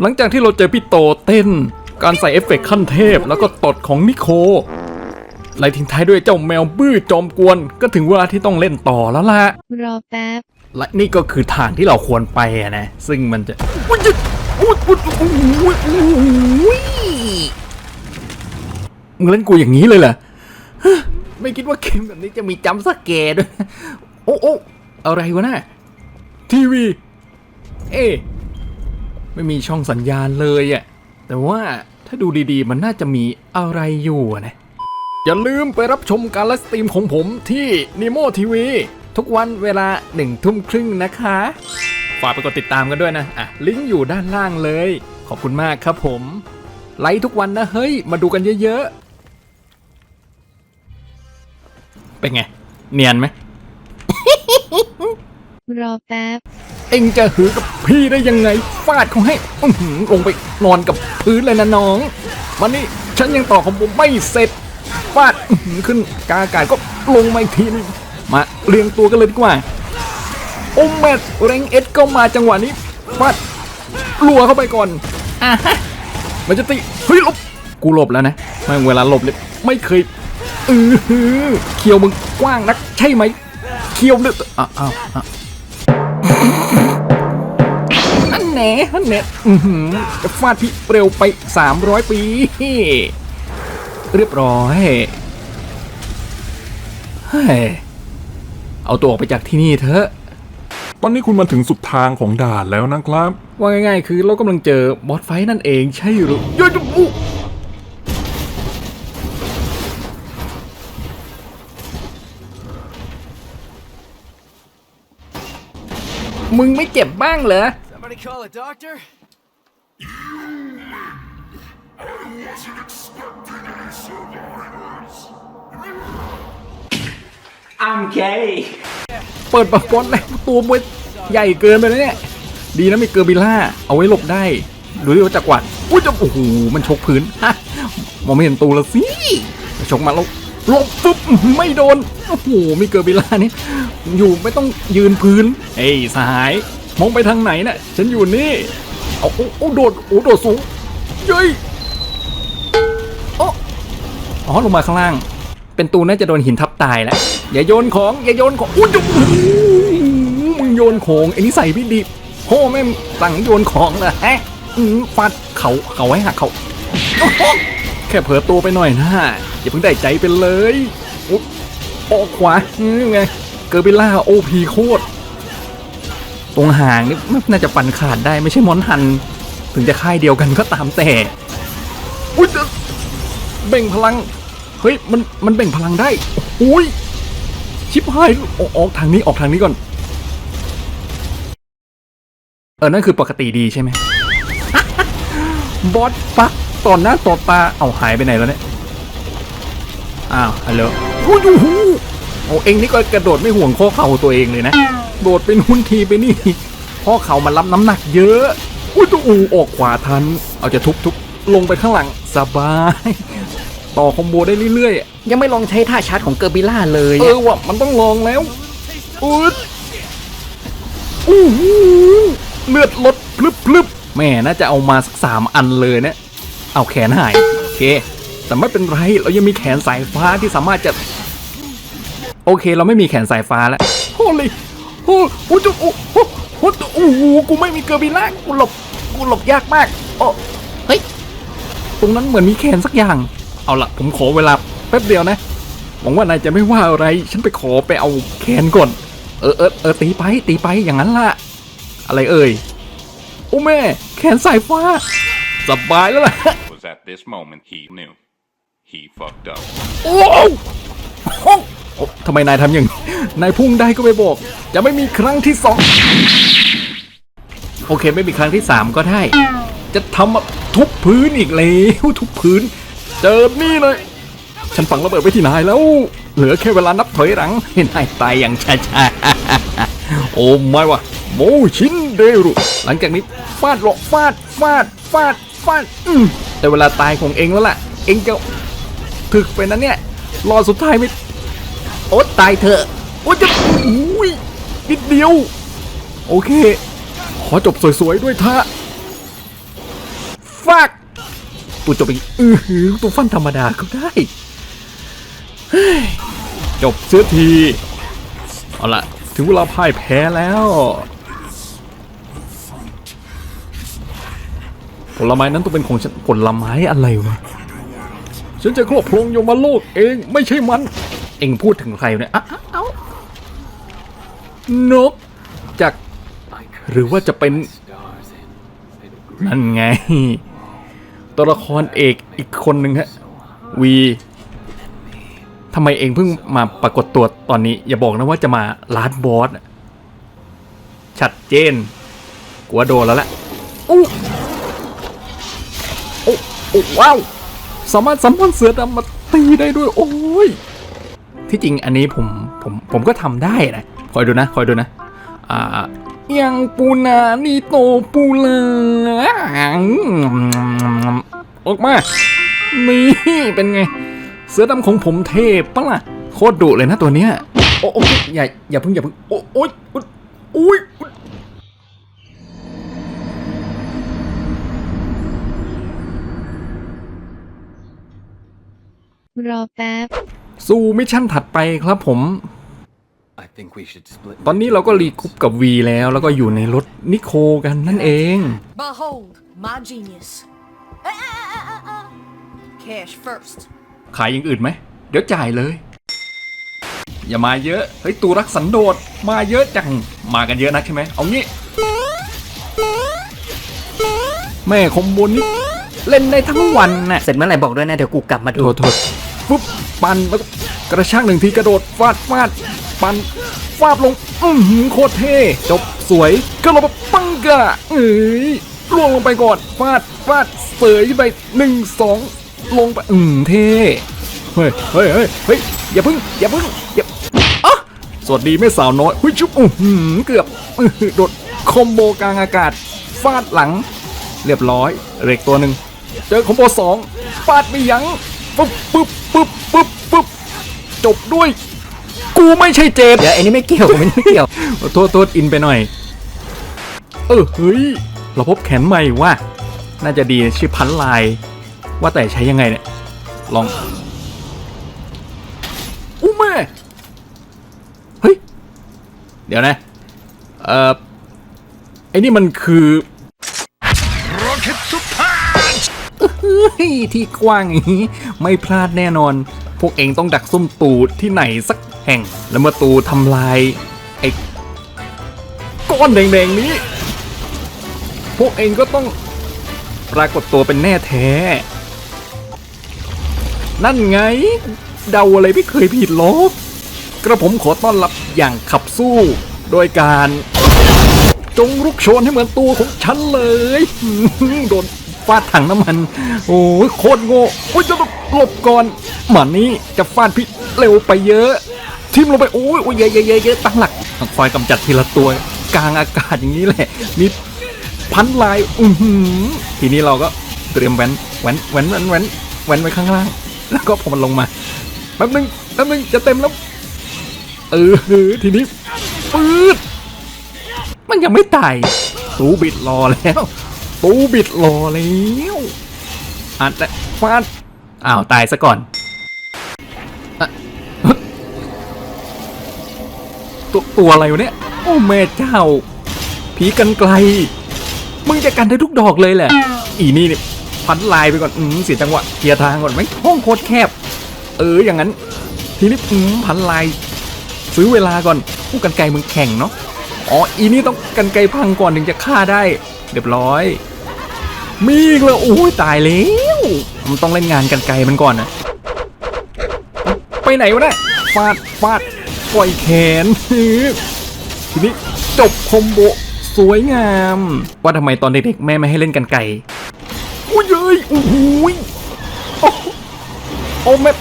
หลังจากที่เราเจอพี่โตเต้น การใส่เอฟเฟกต์ขั้นเทพแล้วก็ตดของนิโคไล่ทิ้งท้ายด้วยเจ้าแมวบื้อจอมกวน ก็ถึงเวลาที่ต้องเล่นต่อแล้วล่ะ รอแป๊บ และนี่ก็คือทางที่เราควรไปอะนะ ซึ่งมันจะอุ๊ยจะอุ๊ยอุ๊ยอุ๊ยอุ๊ยอุ๊ยมึงเล่นกูอย่างนี้เลยเหรอฮะไม่คิดว่าเกมแบบนี้จะมีจัมป์สแกร์ด้วย โอ้โอ้อะไรวะน่ะทีวี เอ๊ะ ไม่มีช่องสัญญาณเลยอะแต่ว่าถ้าดูดีๆ มันน่าจะมีอะไรอยู่อะนะอย่าลืมไปรับชมการไลฟ์สตรีมของผมที่ Nemo TV ทุกวันเวลาหนึ่งทุ่มครึ่งนะคะ ฝากไปกดติดตามกันด้วยนะ อะ ลิงก์อยู่ด้านล่างเลย ขอบคุณมากครับผม ไลฟ์ทุกวันนะ เฮ้ย มาดูกันเยอะๆ เป็นไง เนียนไหม รอแป๊บ เอ็งจะหือกับ พี่ได้ยังไงฟาดเขาให้ลงไปนอนกับพื้นเลยนะน้อง วันนี้ฉันยังต่อของผมไม่เสร็จฟาดขึ้นกาอากาศก็ลงมาอีกทีนึงมาเรียงตัวกันเลยดีกว่าโอมแมทเรงเอ็ดก็มาจังหวะนี้ฟาดลัวเข้าไปก่อนอะฮะมันจะตีเฮ้ยลบกูหลบแล้วนะแม่เวลาหลบเลยไม่เคยอือหือเคียวมึงกว้างนักใช่ไหมเคียวเลือดอ้าวอ้าว อ้าวอันแหน่อันแหน่อื้อหือจะฟาดพี่เร็วไป 300 ปี เรียบร้อยเฮ้ยเอาตัวออกไปจากที่นี่เถอะตอนนี้คุณมาถึงสุดทางของด่านแล้วนะครับ ว่าง่ายๆ คือเรากำลังเจอบอสไฟท์นั่นเองใช่หรือโยจุบุมึงไม่เจ็บบ้างเหรอ Somebody call a doctor? I'm gay. เปิดปากบอลแล้วตัวมวยใหญ่เกินไปแล้วเนี่ย ดีนะมีเกอร์บิล่า เอาไว้หลบได้ ดูดิว่าจักรวรรดิอุ้ยจะโอ้โห มันชกพื้น ฮะ มองไม่เห็นตูแล้วสิชกมาแล้วหลบปุ๊บอื้อหือไม่โดน โอ้โห มีเกอร์บิล่านี่ อยู่ไม่ต้องยืนพื้นเฮ้ยสหาย มองไปทางไหนน่ะฉันอยู่นี่ เอาโอ้โอ้โดดโอ้โดดสูงเย้ยโอ้อ๋อลงมาข้างล่าง เป็นตูน่าจะโดนหินทับตายแล้วอย่าโยนของอย่าโยนของอุ้ยมึงโยนของไอ้นี่ใส่พี่ดิโอ้แม่สั่งโยนของเหรอฮะอื้อฟาดเขาเขาไว้หักเขาแค่เผลอตัวไปหน่อยนะอย่าเพิ่งได้ใจไปเลยอุ๊ยออกขวาอื้อไงเกอร์บิล่าโอพีโคตร ตรงหางนี่น่าจะฟันขาดได้ไม่ใช่มอนฮัน ถึงจะค่ายเดียวกันก็ตามแต่อุ้ยเดี๋ยวเบ่งพลัง เฮ้ยมันมันเบ่งพลังได้โอ้ยชิบหายออกอกทางนี้ออกทางนี้ก่อน เออนั่นคือปกติดีใช่ไหมบอสปักต่อหน้าต่อตาเอาหายไปไหนแล้วเนี่ย อ้าวฮัลโหลโอ้ย โอ้โหโอ้เองนี่ก็กระโดดไม่ห่วงข้อเข่าตัวเองเลยนะ โดดไปนู่นทีไปนี่ ข้อเข่ามันรับน้ำหนักเยอะอุ้ยตัวอูออกขวาทัน เอาจะทุบทุบลงไปข้างหลังสบาย ต่อคอมโบได้เรื่อยๆ ยังไม่ลองใช้ท่าชาร์จของเกอร์บิล่าเลยเออว่ะมันต้องลองแล้วอืดอู้หูเลือดลดพลึบพลึบแม่น่าจะเอามาสักสามอันเลยเนี่ยเอาแขนหายโอเคแต่ไม่เป็นไรเรายังมีแขนสายฟ้าที่สามารถจะ โอเค เราไม่มีแขนสายฟ้าแล้วโอ้ยโอ้โหจุ๊โอ้โหโอ้โหโอ้กูไม่มีเกอร์บิล่ากูหลบกูหลบยากมากโอ้เฮ้ยตรงนั้นเหมือนมีแขนสักอย่าง เอาละผมขอเวลาแป๊บเดียวนะหวังว่านายจะไม่ว่าอะไร ฉันไปขอไปเอาแขนก่อน เออเออเออตีไปตีไปอย่างนั้นล่ะ อะไรเอ่ยโอ้แม่ แขนสายฟ้าสบายแล้วล่ะ was at this moment he knew. He fucked up. โอ้วโอ้โอ้ ทำไมนายทำอย่างนายพุ่งได้ก็ไม่บอก จะไม่มีครั้งที่สองโอเคไม่มีครั้งที่สามก็ได้ จะทำแบบทุบพื้นอีกแล้วทุบพื้น เจอนี่เลย ฉันฝังระเบิดไว้ที่นายแล้ว เหลือแค่เวลานับถอยหลังให้นายตายอย่างช้าๆโอ้ไม่วะโมชินเดรุหลังจากนี้ฟาดหลอกฟาดฟาดฟาดฟาดอืมแต่เวลาตายของเองแล้วล่ะ เองจะถึกไปนะเนี่ยรอสุดท้ายไม่ อ๊ตตายเถอะโอ๊จะอุ้ยนิดเดียว โอเค ขอจบสวยๆด้วยท่าฟักตัวจบอีกอือหือตัวฟันธรรมดาก็ได้ จบเสียที เอาละถึงเวลาพ่ายแพ้แล้วผลไม้นั้นต้องเป็นของฉันผลไม้อะไรวะ ฉันจะครอบครองยมโลกเองไม่ใช่มัน เองพูดถึงใครเนี่ยอะอะเอ้านกจากหรือว่าจะเป็น นั่นไง ตัวละครเอกอีกคนหนึ่งฮะ วีทำไมเองเพิ่งมาปรากฏตัวตอนนี้ อย่าบอกนะว่าจะมาลาดบอสชัดเจนกลัวโดนแล้วแหละอู้โอ้โอ้ว้าว สามารถสัมพันธ์เสือดำมาตีได้ด้วย โอ้ย ที่จริงอันนี้ผมผมผมก็ทำได้นะคอยดูนะคอยดูนะอ่ายังปูนานีโตปูลาออกมานี่เป็นไง เสือดำของผมเทพปะล่ะโคตรดุเลยนะตัวเนี้ยโอ้โอ้อย่าอย่าเพิ่งอย่าเพิ่งโอ้โอ้ยอุ้ยรอแป๊บ สู่มิชชั่นถัดไปครับผม I think we should split. ตอนนี้เราก็รีกรุ๊ปกับวีแล้วแล้วก็อยู่ในรถนิโคกันนั่นเอง Behold my genius. Ah, ah, ah, ah, ah. Cash first. ขายอย่างอื่นไหม เดี๋ยวจ่ายเลย อย่ามาเยอะ เฮ้ย ตูรักสันโดษมาเยอะจัง มากันเยอะนักใช่ไหม เอางี้ แม่คอมบนนี่เล่นได้ทั้งวันน่ะ เสร็จเมื่อไหร่บอกด้วยนะ เดี๋ยวกูกลับมาดูโทษโทษปุ๊บ ปันแล้วกระชากหนึ่งทีกระโดดฟาดฟาดปันฟาดลงอือหือโคตรเท่จบสวยก็ลงมาปังกะเอ้ยล่วงลงไปก่อนฟาดฟาดเสยขึ้นไปหนึ่งสองลงไปอืมเท่เฮ้ยเฮ้ยเฮ้ยเฮ้ยอย่าพึ่งอย่าพึ่งอย่าอะสวัสดีแม่สาวน้อยเฮ้ยชุบอื้อเกือบอื้ออโดดคอมโบกลางอากาศฟาดหลัง เรียบร้อยเหล็กตัวหนึ่งเจอคอมโบสองฟาดไม่ยั้งปึ๊บปึ๊บ ปึ๊บปึ๊บปึ๊บจบด้วย กูไม่ใช่เจดเดี๋ยวไอ้นี่ไม่เกี่ยวมันไม่เกี่ยวโทษโทษอินไปหน่อย เออเฮ้ย เราพบแขนใหม่ว่า น่าจะดีชื่อพันลาย ว่าแต่ใช้ยังไงเนี่ย ลองอู้แม่เฮ้ย เดี๋ยวนะ เอ่อไอ้นี่มันคือ ที่กว้างอย่างนี้ ไม่พลาดแน่นอน พวกเองต้องดักซุ่มตูดที่ไหนสักแห่ง แล้วเมื่อตูทำลายไอ้ก้อนแดงๆนี้ พวกเองก็ต้องปรากฏตัวเป็นแน่แท้ นั่นไง เดาอะไรไม่เคยผิดหรอกกระผมขอต้อนรับอย่างขับสู้ โดยการ จงรุกโชนให้เหมือนตัวของฉันเลย โดน ฟาดถังน้ำมัน โอ้ยโคตรโง่โอ้ยจะต้องหลบก่อนหมันนี้จะฟาดพี่เร็วไปเยอะทิมลงไปโอ้ยโอ้ยเยอะเยอะเยอะตั้งหลักต้องคอยกำจัดทีละตัวกลางอากาศอย่างนี้แหละนี่พันลายอือหือทีนี้เราก็เตรียมแว้นแว้นแว้นแว้นแว้นแว้นไว้ข้างล่าง แล้วก็พอมันลงมาแป๊บนึงแป๊บนึงจะเต็มแล้วเออทีนี้ปืดมันยังไม่ตายตูบิดรอแล้ว ตูบิดรอแล้วอาจจะฟาดอ้าว ตายซะก่อนอตัวตัวอะไรวะเนี่ย โอ้แม่เจ้า ผีกันไกล มึงจะกันได้ทุกดอกเลยแหละ อีนี่นี่พันลายไปก่อน อืมเสียจังหวะเคลียร์ทางก่อนไหมห้องโคตรแคบ เออ อย่างนั้น ทีนี้อืมพันลาย ซื้อเวลาก่อนผู้กันไกลมึงแข่งเนาะ อ๋อ อีนี่ต้องกันไกลพังก่อนถึงจะฆ่าได้ เรียบร้อย มีอีกเลยโอ้ยตายแล้วมันต้องเล่นงานกันไกลมันก่อนนะไปไหนวะเนี่ยฟาดฟาดปล่อยแขนทีนี้จบคอมโบสวยงาม ว่าทำไมตอนเด็กๆแม่ไม่ให้เล่นกันไกลโอ้ยเอ้ยโอ้โหยโอ้แม่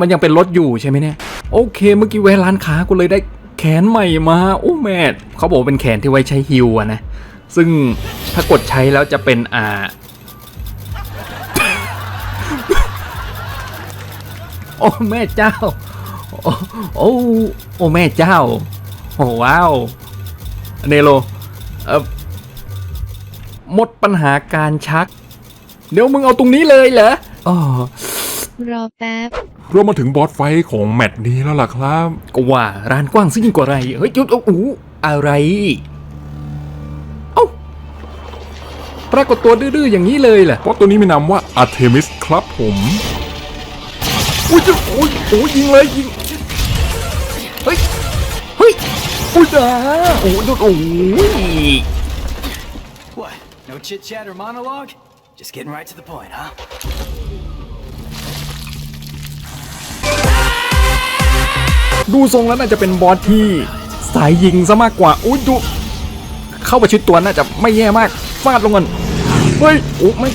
มันยังเป็นรถอยู่ใช่ไหมเนี่ย โอเค เมื่อกี้แวะร้านค้ากูเลยได้แขนใหม่มาโอ้แม่เขาบอกเป็นแขนที่ไว้ใช้ฮิวอะนะ ซึ่งถ้ากดใช้แล้วจะเป็นอ่าโอ้แม่เจ้าโอ้โอ้โอ้แม่เจ้า โอ้ว้าว เนโลเออหมดปัญหาการชัก เดี๋ยวมึงเอาตรงนี้เลยเหรออ๋อรอแป๊บเรามาถึงบอสไฟท์ของแมตช์นี้แล้วล่ะครับ ก็ว่าร้านกว้างซะยิ่งกว่าไร เฮ้ยจุดโอ้โหอะไร ปรากฏตัวดื้อๆอย่างนี้เลยเหรอเพราะตัวนี้มีนามว่าอาร์เทมิสครับผมอุ้ยจะโอ้ยโอ้ยยิงเลยยิงเฮ้ยเฮ้ยอุ้ยจ้าโอ้ยโอ้ย What? No chit chat or monologue? Just getting right to the point, huh? ดูทรงแล้วน่าจะเป็นบอสที่สายยิงซะมากกว่าอุ้ยดู เข้าประชิดตัวน่าจะไม่แย่มากฟาดลงก่อนเฮ้ยโอ้ไม่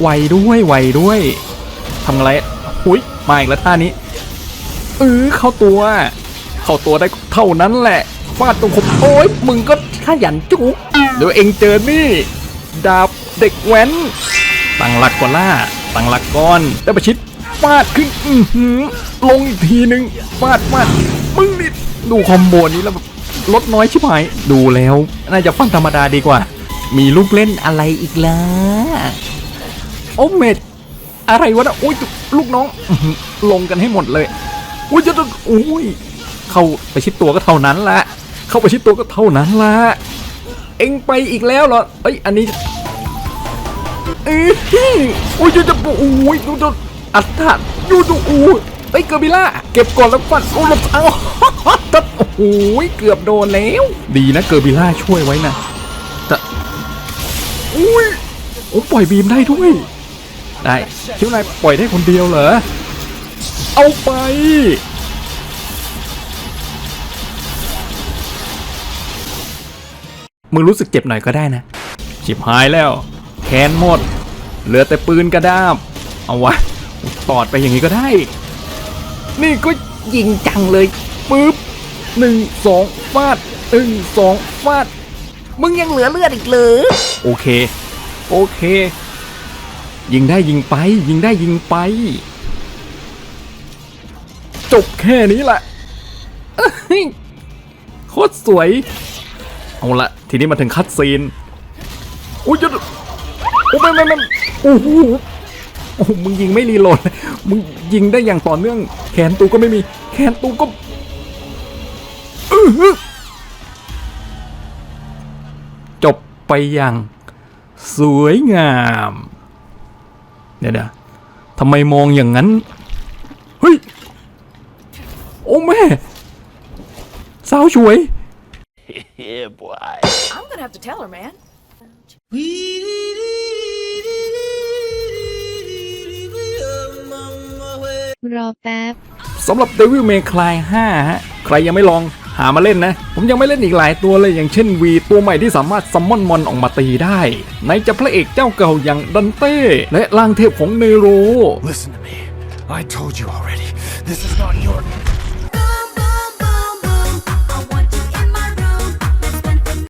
ไวด้วยไวด้วยทำอะไรอุ้ยมาอีกแล้วท่านี้เออเข้าตัว เข้าตัวได้เท่านั้นแหละฟาดตรงขบโอ้ยมึงก็ขยันจุกเดี๋ยวเองเจอนี่ดาบเด็กแว้นตั้งหลักก่อนล่าตั้งหลักก่อนได้ประชิดฟาดขึ้นอืลงอีกทีนึงฟาดฟาดมึงนี่ดูคอมโบนี้แล้วแบบ ลดน้อยชิบหาย ดูแล้ว น่าจะฟังธรรมดาดีกว่า มีลูกเล่นอะไรอีกล่ะโอ้เมดอะไรวะนะโอ้ยลูกน้องลงกันให้หมดเลยโอ้ยจะโอ้ยเข้าไปชิดตัวก็เท่านั้นละเข้าไปชิดตัวก็เท่านั้นละเอ็งไปอีกแล้วเหรอเอ้ยอันนี้เอ้ยโอ้ยจะโอ้ยดูดูอัดถัดยูดูโอ้ยไอ้ยเกอร์บิล่าเก็บก่อนแล้วฟันโอ้ยเอา ตัดโอ้โหเกือบโดนแล้ว ดีนะเกอร์บิล่าช่วยไว้นะแต่อุ้ยโอ้ปล่อยบีมได้ด้วย ได้คิดว่านายปล่อยได้คนเดียวเหรอ เอาไป มึงรู้สึกเจ็บหน่อยก็ได้นะชิบหายแล้ว แคนหมด เหลือแต่ปืนกระด้ามเอาวะ ตอดไปอย่างนี้ก็ได้ นี่ก็ยิงจังเลย ปึ๊บหนึ่งสองฟาดหนึ่งสองฟาด มึงยังเหลือเลือดอีกเหรอโอเค โอเค ยิงได้ยิงไป ยิงได้ยิงไป จบแค่นี้แหละเอ้ยโคตรสวย เอาละทีนี้มาถึงคัดซีนอุ้ยจะโอ้ไม่ไม่ไม่โอ้โหโอ้โหมึงยิงไม่รีโหลด มึงยิงได้อย่างต่อเนื่อง แขนตูก็ไม่มี แขนตูก็อื้อหือ จบไปอย่าง สวยงาม เดี๋ยวนะทำไมมองอย่างนั้น เฮ้ย โอ้แม่ สาวช่วย I'm gonna have to tell her, man. รอแป๊บสำหรับ Devil May Cry 5 ฮะ ใครยังไม่ลอง หามาเล่นนะ ผมยังไม่เล่นอีกหลายตัวเลยอย่างเช่นวีตัวใหม่ที่สามารถซัมมอนมอนออกมาตีได้ ในจะพระเอกเจ้าเก่าอย่างดันเต้ และล่างเทพของเนโร Listen to me. I told you already. This is not your.